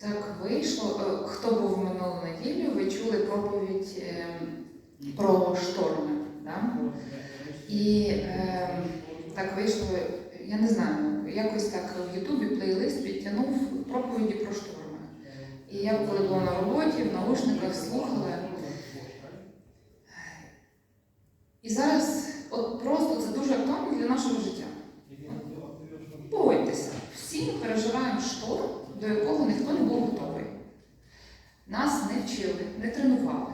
Так вийшло. Е, Хто був минулу неділю, ви чули проповідь е, про шторми. Да? І е, так вийшло, я не знаю, якось так в Ютубі плейлист підтягнув проповіді про шторми. І я коли була на роботі, в наушниках слухала. І зараз от просто це дуже актуально для нашого життя. Погодьтеся, всі переживаємо шторм, до якого ніхто не був готовий. Нас не вчили, не тренували.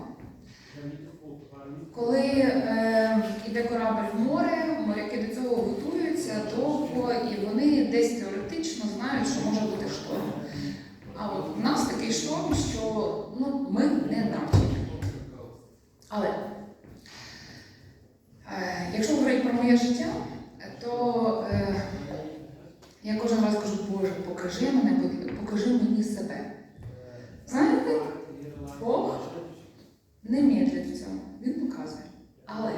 Коли е, йде корабль в море, моряки до цього готуються довго, і вони десь теоретично знають, що може бути шторм. А от у нас такий шторм, що ну, ми не навчені. Але е, якщо говорити про моє життя, то е, я кожен раз кажу, Боже, покажи мене, будь- покажи мені себе. Знаєте, Бог не медлить в цьому, він показує. Але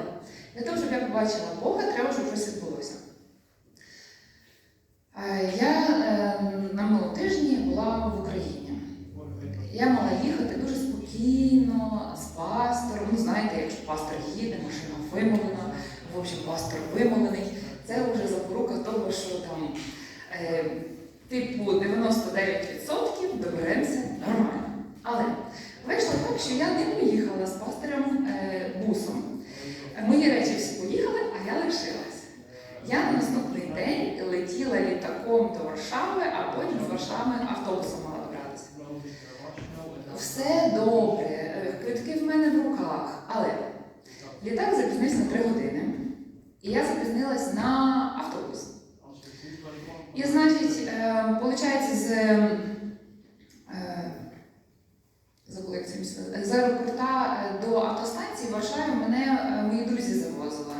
для того, щоб я побачила Бога, треба, щоб щось відбулося. Е, Я е, на минулому тижні була в Україні. Я мала їхати дуже спокійно з пастором. Ну, знаєте, якщо пастор їде, вимовлена, в общем, пастор вимовлений. Це вже запорука того, що там е, типу 99% доберемося нормально. Але вийшло так, що я не поїхала з пастором е, бусом. Мої речі всі поїхали, а я лишилась. Я на наступний день летіла літаком до Варшави, а потім з Варшави автобусом мала добратися. Все добре, е, квитки в мене в руках, але літак запізнився на 3 години, і я запізнилась на автобус. І, значить, е, виходить, з, е, забула, це з аеропорта е, до автостанції в Варшаві мене е, мої друзі завозили.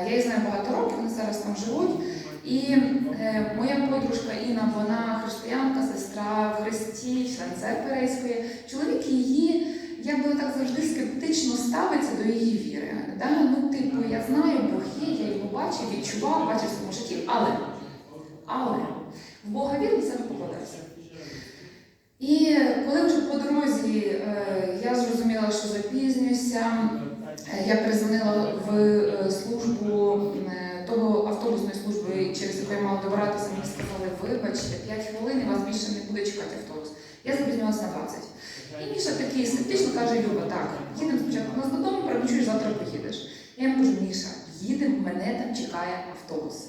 Е, Я їх знаю багато років, вони зараз там живуть. І е, моя подружка Інна, вона християнка, сестра в Христі, член церкви Рейської. Чоловік її якби так завжди скептично ставиться до її віри. Да? Ну, типу, я знаю, Бог є, я його бачив, відчував, бачив в своєму житті, але, але в Бога віру це не покладався. І коли вже по дорозі е, я зрозуміла, що запізнююся, е, я перезвонила в е, службу того автобусної служби, через яку я мала добиратися, мені сказали, вибачте, 5 хвилин і вас більше не буде чекати автобус. Я запізнилася на 20. І Міша такий скептично каже, Люба, так, їдемо спочатку нас додому, переночуєш, завтра поїдеш. Я йому кажу, Міша, їдемо, мене там чекає автобус.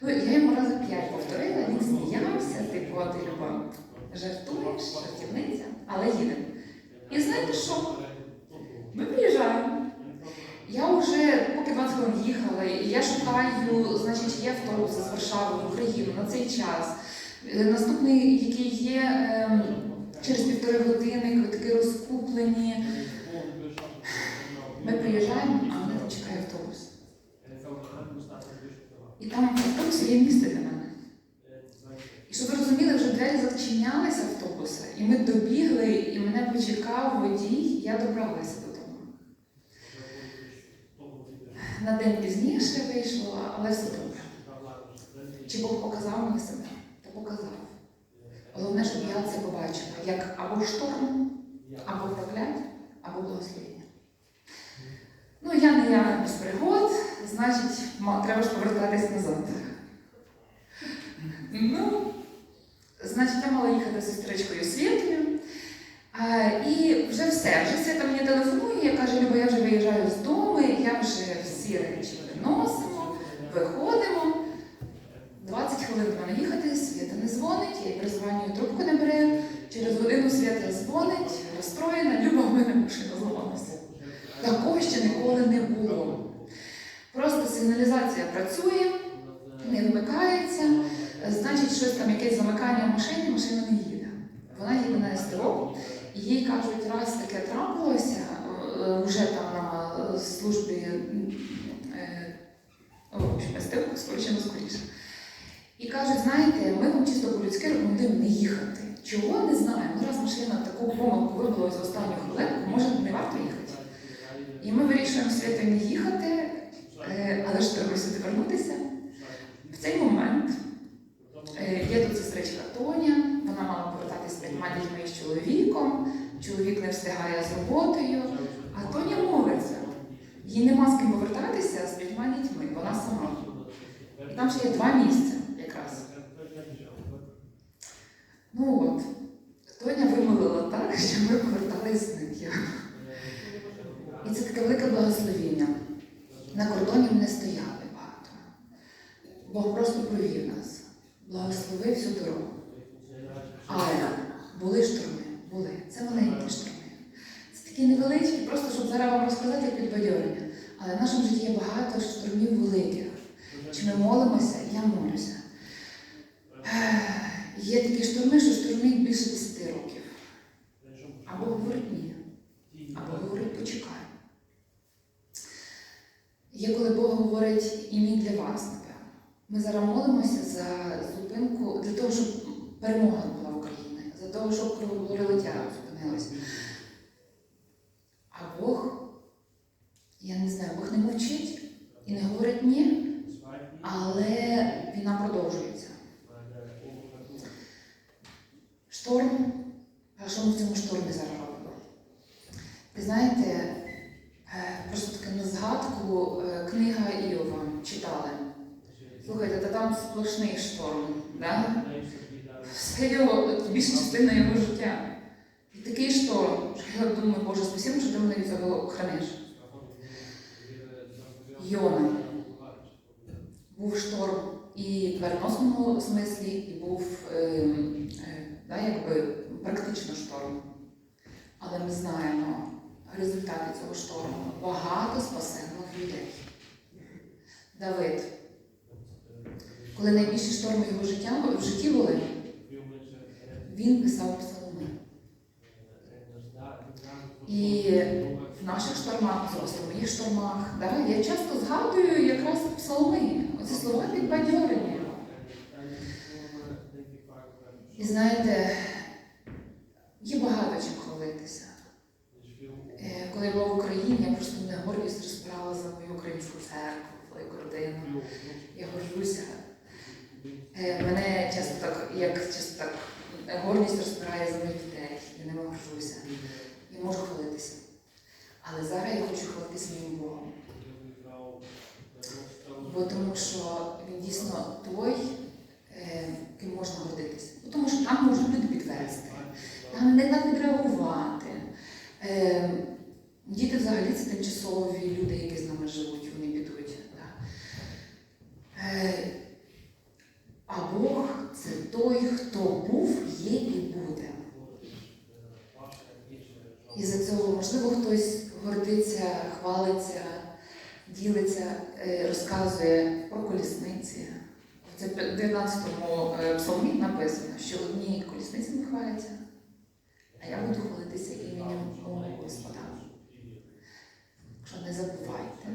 Ну, я йому рази п'ять повторила, він сміявся, типу, ти Люба, жартуєш, жартівниця, але їдемо. І знаєте що? Ми приїжджаємо. Я вже поки 20 хвилин їхала, і я шукаю, значить, є автобуси з Варшави в Україну на цей час. Е, Наступний, який є ем, через півтори години, квитки розкуплені. Ми приїжджаємо, а мене чекає автобус. І там в автобусі є місце для мене. І щоб ви розуміли, вже двері зачинялися автобуса, і ми добігли, і мене почекав водій, я добралася додому. На день пізніше вийшло, але все добре. Чи Бог показав мені себе? Та показав. Головне, щоб я це або шторм, або прокляття, або благословення. Ну, я не я без пригод, значить, треба ж повертатись назад. Ну, значить, я мала їхати з сестричкою Світою. І вже все, вже Свята мені телефонує, я кажу, Люба, я вже виїжджаю з дому, я вже всі речі виносимо, виходимо. 20 хвилин до мене їхати, Свята не дзвонить, я їй призванюю, трубку не бере. Через годину Свята дзвонить, розстроєна, Люба, в мене машина зламалася. Такого ще ніколи не було. Просто сигналізація працює, не вмикається, значить, щось там, якесь замикання в машині, машина не їде. Вона їде на СТО, і їй кажуть, раз таке трапилося, е, вже там на службі е, СТО, скоріше, ну, скоріше. І кажуть, знаєте, ми вам чисто по-людськи рекомендуємо не їхати. Чого не знаємо. Ну, раз машина таку помилку вибила з останню хвилинку, може не варто їхати. І ми вирішуємо свято не їхати, е, але ж треба сюди вернутися. В цей момент е, є тут сестричка Тоня, вона мала повертатись 5 чоловік не встигає з роботою, а Тоня молиться. Їй нема з ким повертатися з п'ятьма дітьми, вона сама. І там ще є два місця якраз. Ну от, Тоня вимовила так, що ми повертались з ним. І це таке велике благословіння. На кордоні ми не стояли багато. Бог просто провів нас, благословив всю дорогу. Але були шторми, були. Це маленькі шторми. Це такі невеличкі, просто щоб зараз вам розказати підбадьорення. Але в нашому житті є багато штормів великих. Чи ми молимося? Я молюся. Є такі шторми, що штормить більше 10 років. Або говорить ні, або говорить почекай. Є коли Бог говорить і мій для вас, напевно. Ми зараз молимося за зупинку для того, щоб перемога була в Україні, за того, щоб кровопролиття зупинилось. А Бог, я не знаю, Бог не мовчить і не говорить ні, але війна продовжується. Шторм. А що ми в цьому штормі зараз робимо? Ви знаєте, е, просто таке на згадку е, книга Іова читали. Слухайте, та там сплошний шторм, да? все його, більша частина його життя. І такий шторм, що я думаю, Боже, спасибо, що ти мене від цього храниш. Йона. Був шторм і в переносному смислі, і був е, е, да, якби практично шторм. Але ми знаємо результати цього шторму. Багато спасених людей. Давид, коли найбільші шторми його життя в житті були, він писав псалми. І в наших штормах, просто в моїх штормах, да, я часто згадую якраз псалми, оці слова підбадьорення. І знаєте, є багато чим хвалитися. Е, Коли я була в Україні, я просто мене гордість розправила за мою українську церкву. Я горжуся. Е, Мене часто так, як часто так, гордість розпирає за моїх дітей. Я ними горжуся. Я можу хвалитися. Але зараз я хочу хвалитися моїм Богом. Бо тому що він дійсно той, е, ким можна гордитися. Бо Тому що там можуть люди підвести, там не так відреагувати. Е, Діти взагалі це тимчасові люди, які з нами живуть, вони підуть. Е, А Бог це той, хто був, є і буде. І за цього, можливо, хтось гордиться, хвалиться, ділиться, е, розказує про колісниці. Це в 19-му е, псалмі написано, що одні колісницями хваляться, а я буду хвалитися іменем Господа. Що не забувайте,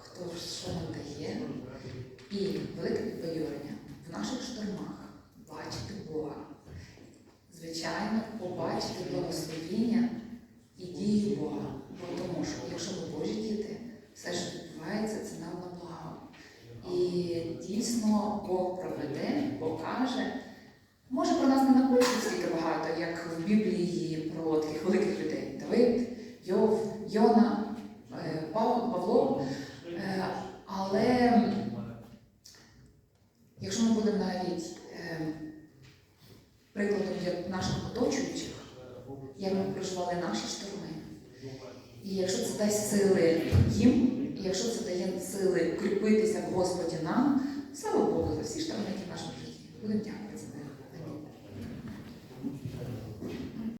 хто що нам дає, і велике підбадьорення в наших штормах бачити Бога. Звичайно, побачити благословіння і дії Бога. Бо тому що, якщо ми Божі діти, все, що відбувається, це нам на благо. І дійсно Бог проведе, покаже. Може про нас не напише стільки багато, як в Біблії про таких великих людей. Давид, Йов, Йона, е, Пав- Павло. Е, Але якщо ми будемо навіть е, прикладом для наших оточуючих, як ми проживали наші шторми, і якщо це дасть сили їм, і якщо це дає сили кріпитися в Господі нам, слава Богу за всі шторми, які в нашому житті. Будемо дякувати.